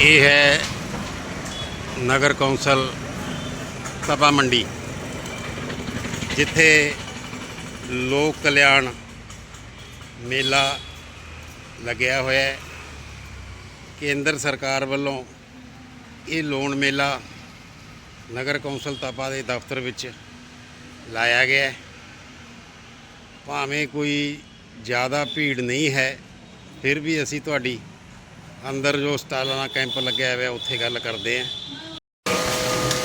ਇਹ ਹੈ ਨਗਰ ਕੌਂਸਲ ਸਭਾ ਮੰਡੀ, ਜਿੱਥੇ ਲੋਕ ਕਲਿਆਣ ਮੇਲਾ ਲੱਗਿਆ ਹੋਇਆ ਹੈ। ਕੇਂਦਰ ਸਰਕਾਰ ਵੱਲੋਂ ਇਹ ਲੋਨ ਮੇਲਾ ਨਗਰ ਕੌਂਸਲ ਤਪਾ ਦੇ ਦਫ਼ਤਰ ਵਿੱਚ ਲਾਇਆ ਗਿਆ ਹੈ। ਭਾਵੇਂ ਕੋਈ ਜ਼ਿਆਦਾ ਭੀੜ ਨਹੀਂ ਹੈ, ਫਿਰ ਵੀ ਅਸੀਂ ਤੁਹਾਡੀ ਅੰਦਰ ਜੋ ਸਟਾਲਾਂ ਦਾ ਕੈਂਪ ਲੱਗਿਆ ਹੋਇਆ, ਉੱਥੇ ਗੱਲ ਕਰਦੇ ਹਾਂ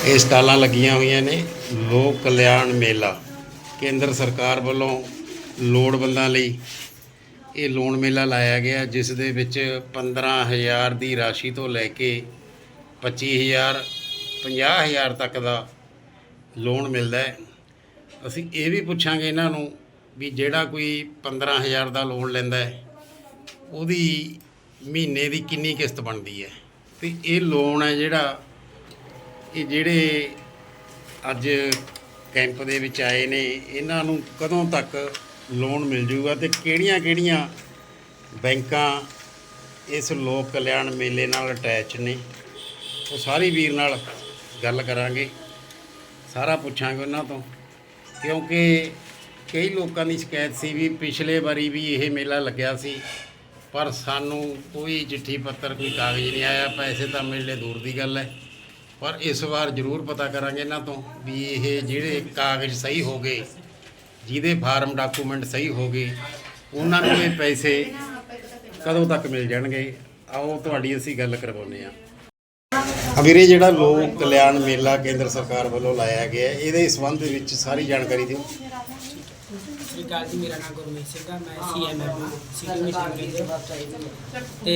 ਇਹ ਸਟਾਲਾਂ ਲੱਗੀਆਂ ਹੋਈਆਂ ਨੇ, ਲੋਕ ਕਲਿਆਣ ਮੇਲਾ। ਕੇਂਦਰ ਸਰਕਾਰ ਵੱਲੋਂ ਲੋੜਵੰਦਾਂ ਲਈ ਇਹ ਲੋਨ ਮੇਲਾ ਲਾਇਆ ਗਿਆ, ਜਿਸ ਦੇ ਵਿੱਚ 15000 ਦੀ ਰਾਸ਼ੀ ਤੋਂ ਲੈ ਕੇ 25000 50000 ਤੱਕ ਦਾ ਲੋਨ ਮਿਲਦਾ ਹੈ। ਅਸੀਂ ਇਹ ਵੀ ਪੁੱਛਾਂਗੇ ਇਹਨਾਂ ਨੂੰ ਵੀ ਜਿਹੜਾ ਕੋਈ 15000 ਦਾ ਲੋਨ ਲੈਂਦਾ ਹੈ, ਉਹਦੀ ਮਹੀਨੇ ਦੀ ਕਿੰਨੀ ਕਿਸ਼ਤ ਬਣਦੀ ਹੈ? ਤੇ ਇਹ ਲੋਨ ਹੈ ਜਿਹੜਾ, ਇਹ ਜਿਹੜੇ ਅੱਜ ਕੈਂਪ ਦੇ ਵਿੱਚ ਆਏ ਨੇ, ਇਹਨਾਂ ਨੂੰ ਕਦੋਂ ਤੱਕ ਲੋਨ ਮਿਲ ਜੂਗਾ ਤੇ ਕਿਹੜੀਆਂ-ਕਿਹੜੀਆਂ ਬੈਂਕਾਂ ਇਸ ਲੋਕ ਕਲਿਆਣ ਮੇਲੇ ਨਾਲ ਅਟੈਚ ਨੇ? ਉਹ ਸਾਰੀ ਵੀਰ ਨਾਲ ਗੱਲ ਕਰਾਂਗੇ। ਸਾਰਾ ਪੁੱਛਾਂਗੇ ਉਹਨਾਂ ਤੋਂ। ਕਿਉਂਕਿ ਕਈ ਲੋਕਾਂ ਦੀ ਸ਼ਿਕਾਇਤ ਸੀ ਵੀ ਪਿਛਲੇ ਵਾਰੀ ਵੀ ਇਹ ਮੇਲਾ ਲੱਗਿਆ ਸੀ। ਪਰ ਸਾਨੂੰ ਕੋਈ ਚਿੱਠੀ ਪੱਤਰ, ਕੋਈ ਕਾਗਜ਼ ਨਹੀਂ ਆਇਆ, ਪੈਸੇ ਤਾਂ ਮਿਲਣੇ ਦੂਰ ਦੀ ਗੱਲ ਹੈ। ਪਰ ਇਸ ਵਾਰ ਜ਼ਰੂਰ ਪਤਾ ਕਰਾਂਗੇ ਇਹਨਾਂ ਤੋਂ ਵੀ ਇਹ ਜਿਹੜੇ ਕਾਗਜ਼ ਸਹੀ ਹੋ ਗਏ, ਜਿਹਦੇ ਫਾਰਮ ਡਾਕੂਮੈਂਟ ਸਹੀ ਹੋ ਗਏ, ਉਹਨਾਂ ਨੂੰ ਇਹ ਪੈਸੇ ਕਦੋਂ ਤੱਕ ਮਿਲ ਜਾਣਗੇ? ਆਓ ਤੁਹਾਡੀ ਅਸੀਂ ਗੱਲ ਕਰਵਾਉਂਦੇ ਹਾਂ। ਆ ਵੀਰੇ, ਜਿਹੜਾ ਲੋਕ ਕਲਿਆਣ ਮੇਲਾ ਕੇਂਦਰ ਸਰਕਾਰ ਵੱਲੋਂ ਲਾਇਆ ਗਿਆ, ਇਹਦੇ ਸੰਬੰਧ ਵਿੱਚ ਸਾਰੀ ਜਾਣਕਾਰੀ ਦਿਓ। ਸ਼੍ਰੀ ਅਕਾਲ ਜੀ ਮੇਰਾ ਨਾਮ ਗੁਰਮੀਤ ਸਿੰਘ ਹੈ ਮੈਂ ਸੀਐਮਐਮ ਸਿਟੀ ਮੀਟਿੰਗ ਦੇ ਤੇ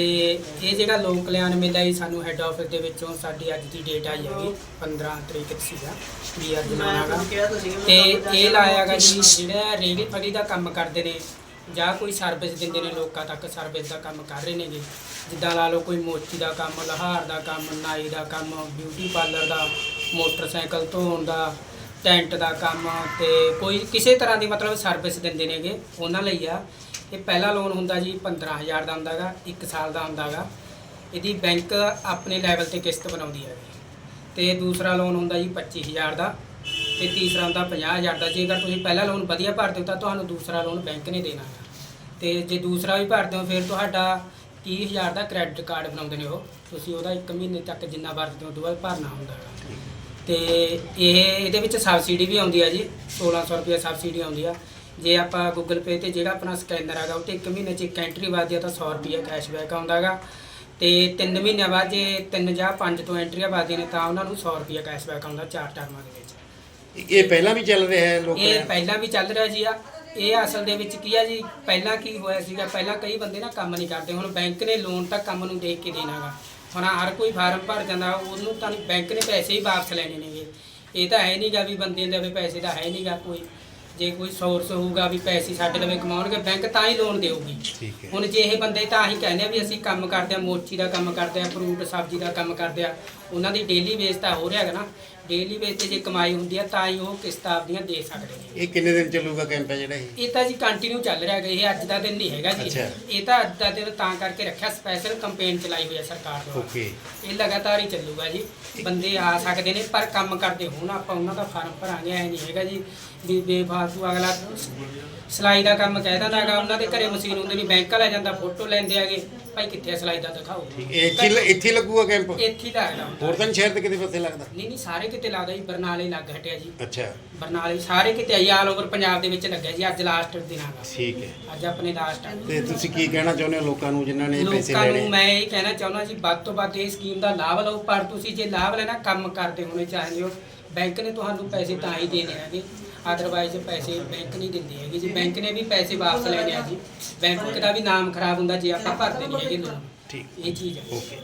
ਇਹ ਜਿਹੜਾ ਲੋਕ ਕਲਿਆਣ ਮੇਲਾ ਜੀ ਸਾਨੂੰ ਹੈੱਡ ਆਫਿਸ ਦੇ ਵਿੱਚੋਂ ਸਾਡੀ ਅੱਜ ਦੀ ਡੇਟ ਆਈ ਹੈਗੀ 15 ਤਰੀਕ ਸੀਗਾ ਵੀ ਅੱਜ ਲਾਉਣਾਗਾ ਤੇ ਇਹ ਲਾਇਆਗਾ ਜੀ ਜਿਹੜਾ ਰੇੜੀ ਫੜੀ ਦਾ ਕੰਮ ਕਰਦੇ ਨੇ ਜਾਂ ਕੋਈ ਸਰਵਿਸ ਦਿੰਦੇ ਨੇ ਲੋਕਾਂ ਤੱਕ ਸਰਵਿਸ ਦਾ ਕੰਮ ਕਰ ਰਹੇ ਨੇਗੇ। ਜਿੱਦਾਂ ਲਾ ਲਓ ਕੋਈ ਮੋਚੀ ਦਾ ਕੰਮ ਲਹਾਰ ਦਾ ਕੰਮ ਨਾਈ ਦਾ ਕੰਮ ਬਿਊਟੀ ਪਾਰਲਰ ਦਾ ਮੋਟਰਸਾਈਕਲ ਧੋਣ ਦਾ ਟੈਂਟ ਦਾ ਕੰਮ ਤੇ ਕੋਈ ਕਿਸੇ ਤਰ੍ਹਾਂ ਦੀ ਮਤਲਬ ਸਰਵਿਸ ਦਿੰਦੇ ਨੇਗੇ, ਉਹਨਾਂ ਲਈ ਆ। ਇਹ ਪਹਿਲਾ ਲੋਨ ਹੁੰਦਾ ਜੀ 15000 ਦਾ ਹੁੰਦਾਗਾ 1 ਸਾਲ ਦਾ ਹੁੰਦਾਗਾ ਇਹਦੀ ਬੈਂਕ ਆਪਣੇ ਲੈਵਲ ਤੇ ਕਿਸ਼ਤ ਬਣਾਉਂਦੀ ਹੈ ਤੇ ਦੂਸਰਾ ਲੋਨ ਹੁੰਦਾ ਜੀ 25000 ਦਾ ਤੇ ਤੀਸਰਾ ਹੁੰਦਾ 50000 ਦਾ। ਜੇਕਰ ਤੁਸੀਂ ਪਹਿਲਾ ਲੋਨ ਵਧੀਆ ਭਰਦੇ ਹੋ ਤਾਂ ਤੁਹਾਨੂੰ ਦੂਸਰਾ ਲੋਨ ਬੈਂਕ ਨੇ ਦੇਣਾ ਹੈ ਤੇ ਜੇ ਦੂਸਰਾ ਵੀ ਭਰਦੇ ਹੋ ਫਿਰ ਤੁਹਾਡਾ 30000 ਦਾ ਕ੍ਰੈਡਿਟ ਕਾਰਡ ਬਣਾਉਂਦੇ ਨੇ ਉਹ। ਤੁਸੀਂ ਉਹਦਾ 1 ਮਹੀਨੇ ਤੱਕ ਜਿੰਨਾ ਵਰਤਦੇ ਹੋ ਉਦੋਂ ਬਾਅਦ ਭਰਨਾ ਹੁੰਦਾ ਹੈ ਤੇ ਇਹ ਇਹਦੇ ਵਿੱਚ ਸਬਸਿਡੀ ਵੀ ਆਉਂਦੀ ਆ ਜੀ 1600 ਰੁਪਏ ਸਬਸਿਡੀ ਆਉਂਦੀ ਆ। ਜੇ ਆਪਾਂ ਗੂਗਲ ਪੇ ਤੇ ਜਿਹੜਾ ਆਪਣਾ ਸਕੈਨਰ ਹੈਗਾ ਉਹ ਤੇ 1 ਮਹੀਨੇ 'ਚ ਇੱਕ ਐਂਟਰੀ ਵੱਜਦੀ ਆ ਤਾਂ 100 ਰੁਪਏ ਕੈਸ਼ਬੈਕ ਆਉਂਦਾਗਾ ਤੇ 3 ਮਹੀਨਿਆਂ ਬਾਅਦ ਜੇ 3 ਜਾਂ 5 ਤੋਂ ਐਂਟਰੀਆਂ ਵੱਜਦੀਆਂ ਨੇ ਤਾਂ ਉਹਨਾਂ ਨੂੰ 100 ਰੁਪਏ ਕੈਸ਼ਬੈਕ ਆਉਂਦਾ ਚਾਰ ਟਰਮਾਂ ਦੇ ਵਿੱਚ। ਇਹ ਪਹਿਲਾਂ ਵੀ ਚੱਲ ਰਿਹਾ ਹੈ ਲੋਕ ਇਹ? ਪਹਿਲਾਂ ਵੀ ਚੱਲ ਰਿਹਾ ਜੀ ਆ। ਇਹ ਅਸਲ ਦੇ ਵਿੱਚ ਕੀ ਆ ਜੀ ਪਹਿਲਾਂ ਕੀ ਹੋਇਆ ਸੀਗਾ ਪਹਿਲਾਂ ਕਈ ਬੰਦੇ ਨਾ ਕੰਮ ਨਹੀਂ ਕਰਦੇ ਹੁਣ ਬੈਂਕ ਨੇ ਲੋਨ ਤਾਂ ਕੰਮ ਨੂੰ ਦੇਖ ਕੇ ਦੇਣਾਗਾ ਹੁਣ ਹਰ ਕੋਈ ਫਾਰਮ ਭਰ ਜਾਂਦਾ ਉਹਨੂੰ ਤਾਂ ਬੈਂਕ ਨੇ ਪੈਸੇ ਹੀ ਵਾਪਸ ਲੈਣੇ ਨੇਗੇ। ਇਹ ਤਾਂ ਹੈ ਨਹੀਂਗਾ ਵੀ ਬੰਦੇ ਦੇ ਪੈਸੇ ਦਾ ਹੈ ਨਹੀਂਗਾ ਕੋਈ। ਜੇ ਕੋਈ ਸੋਰਸ ਹੋਊਗਾ ਵੀ ਪੈਸੇ ਸਾਡੇ ਲਵੇ ਕਮਾਉਣਗੇ ਬੈਂਕ ਤਾਂ ਹੀ ਲੋਨ ਦੇਊਗੀ। ਠੀਕ ਹੈ। ਹੁਣ ਜੇ ਇਹ ਬੰਦੇ ਤਾਂ ਹੀ ਕਹਿੰਦੇ ਆ ਵੀ ਅਸੀਂ ਕੰਮ ਕਰਦੇ ਆ ਮੋਚੀ ਦਾ ਕੰਮ ਕਰਦੇ ਆ ਫਰੂਟ ਸਬਜ਼ੀ ਦਾ ਕੰਮ ਕਰਦੇ ਆ ਉਹਨਾਂ ਦੀ ਡੇਲੀ ਬੇਸ ਤਾਂ ਹੋ ਰਿਹਾ ਹੈਗਾ ਨਾ। ਡੇਲੀ ਬੇਸ ਤੇ ਜੇ ਕਮਾਈ ਹੁੰਦੀ ਆ ਤਾਂ ਹੀ ਉਹ ਕਿਸ਼ਤਾਂ ਆਪਦੀਆਂ ਦੇ ਸਕਦੇ ਨੇ। ਇਹ ਕਿੰਨੇ ਦਿਨ ਚੱਲੂਗਾ ਕੈਂਪ ਹੈ ਜਿਹੜਾ ਇਹ? ਇਹ ਤਾਂ ਜੀ ਕੰਟੀਨਿਊ ਚੱਲ ਰਿਹਾ ਹੈਗਾ ਇਹ ਅੱਜ ਦਾ ਦਿਨ ਨਹੀਂ ਹੈਗਾ ਜੀ। ਅੱਛਾ। ਇਹ ਤਾਂ ਅੱਜ ਦਾ ਦਿਨ ਤਾਂ ਕਰਕੇ ਰੱਖਿਆ ਸਪੈਸ਼ਲ ਕੈਂਪੇਨ ਚਲਾਈ ਹੋਈ ਹੈ ਸਰਕਾਰ ਦੁਆਰਾ। ਓਕੇ ਇਹ ਲਗਾਤਾਰ ਹੀ ਚੱਲੂਗਾ ਜੀ। ਬੰਦੇ ਆ ਸਕਦੇ ਨੇ ਪਰ ਕੰਮ ਕਰਦੇ ਹੋਣ ਆਪਾਂ ਉਹਨਾਂ ਦਾ ਫਾਰਮ ਭਰਾਂਗੇ ਐ ਨਹੀਂ ਹੈਗਾ ਜੀ। ਵੀ ਬੇਫਾਲਤੂ ਅਗਲਾ ਸਿਲਾਈ ਦਾ ਕੰਮ ਕਹਿ ਦਿੰਦਾ ਹੈਗਾ ਉਹਨਾਂ ਦੇ ਘਰੇ ਮਸ਼ੀਨ ਹੁੰਦੀ ਨਹੀਂ ਬੈਂਕ ਵਾਲਾ ਜਾਂਦਾ ਫੋਟੋ ਲੈਂਦੇ ਆਗੇ ਭਾਈ ਕਿੱਥੇ ਆ ਸਿਲਾਈ ਦਾ ਦਿਖਾਓ। ਇਹ ਇੱਥੇ ਹੀ- ਇੱਥੇ ਹੀ ਲੱਗੂਗਾ ਕੈਂਪ? ਇੱਥੇ ਹੀ ਤਾਂ ਹੈਗਾ। ਹੋਰ ਤਾਂ ਸ਼ਹਿਰ ਤੇ ਕਿਤੇ ਪਾਸੇ ਲੱਗਦਾ? ਨਹੀਂ ਨਹੀਂ ਸਾਰੇ ਕਿਤੇ ਲੱਗਦਾ ਜੀ ਬਰਨਾਲੇ ਲੱਗ ਹਟਿਆ ਜੀ। ਅੱਛਾ। ਬਰਨਾਲੇ ਸਾਰੇ ਕਿਤੇ ਆਈ ਆਲ ਓਵਰ ਪੰਜਾਬ ਦੇ ਵਿੱਚ ਲੱਗਿਆ ਜੀ ਅੱਜ ਲਾਸਟ ਦਿਨ ਹੈਗਾ ਠੀਕ ਹੈ। ਅੱਜ ਆਪਣੇ ਲਾਸਟ ਆ। ਤੇ ਤੁਸੀਂ ਕੀ ਕਹਿਣਾ ਚਾਹੁੰਦੇ ਹੋ ਲੋਕਾਂ ਨੂੰ ਜਿਨ੍ਹਾਂ ਨੇ ਇਹ ਪੈਸੇ ਲੋਕਾਂ ਲੈਣੇ? ਨੂੰ ਮੈਂ ਇਹ ਕਹਿਣਾ ਚਾਹੁੰਦਾ ਜੀ ਵੱਧ ਤੋਂ ਵੱਧ ਇਹ ਸਕੀਮ ਦਾ ਲਾਭ ਲਓ ਪਰ ਤੁਸੀਂ ਜੇ ਲਾਭ ਲੈਣਾ ਕੰਮ ਕਰਦੇ ਹੋਣੇ ਚਾਹੀਦੇ ਹੋ ਬੈਂਕ ਨੇ ਤੁਹਾਨੂੰ ਪੈਸੇ ਤਾਂ ਹੀ ਦੇਣੇ ਹੈਗੇ। ਅਦਰਵਾਈਜ਼ ਪੈਸੇ ਬੈਂਕ ਨਹੀਂ ਦਿੰਦੀ ਹੈਗੀ ਜੀ। ਬੈਂਕ ਨੇ ਵੀ ਪੈਸੇ ਵਾਪਸ ਲੈਣੇ ਆ ਜੀ। ਬੈਂਕ ਦਾ ਵੀ ਨਾਮ ਖਰਾਬ ਹੁੰਦਾ ਜੇ ਆਪਾਂ ਭਰਦੇ ਨਹੀਂ ਹੈਗੇ ਲੋਨ ਠੀਕ। ਇਹ ਚੀਜ਼ ਹੈ ਓਕੇ।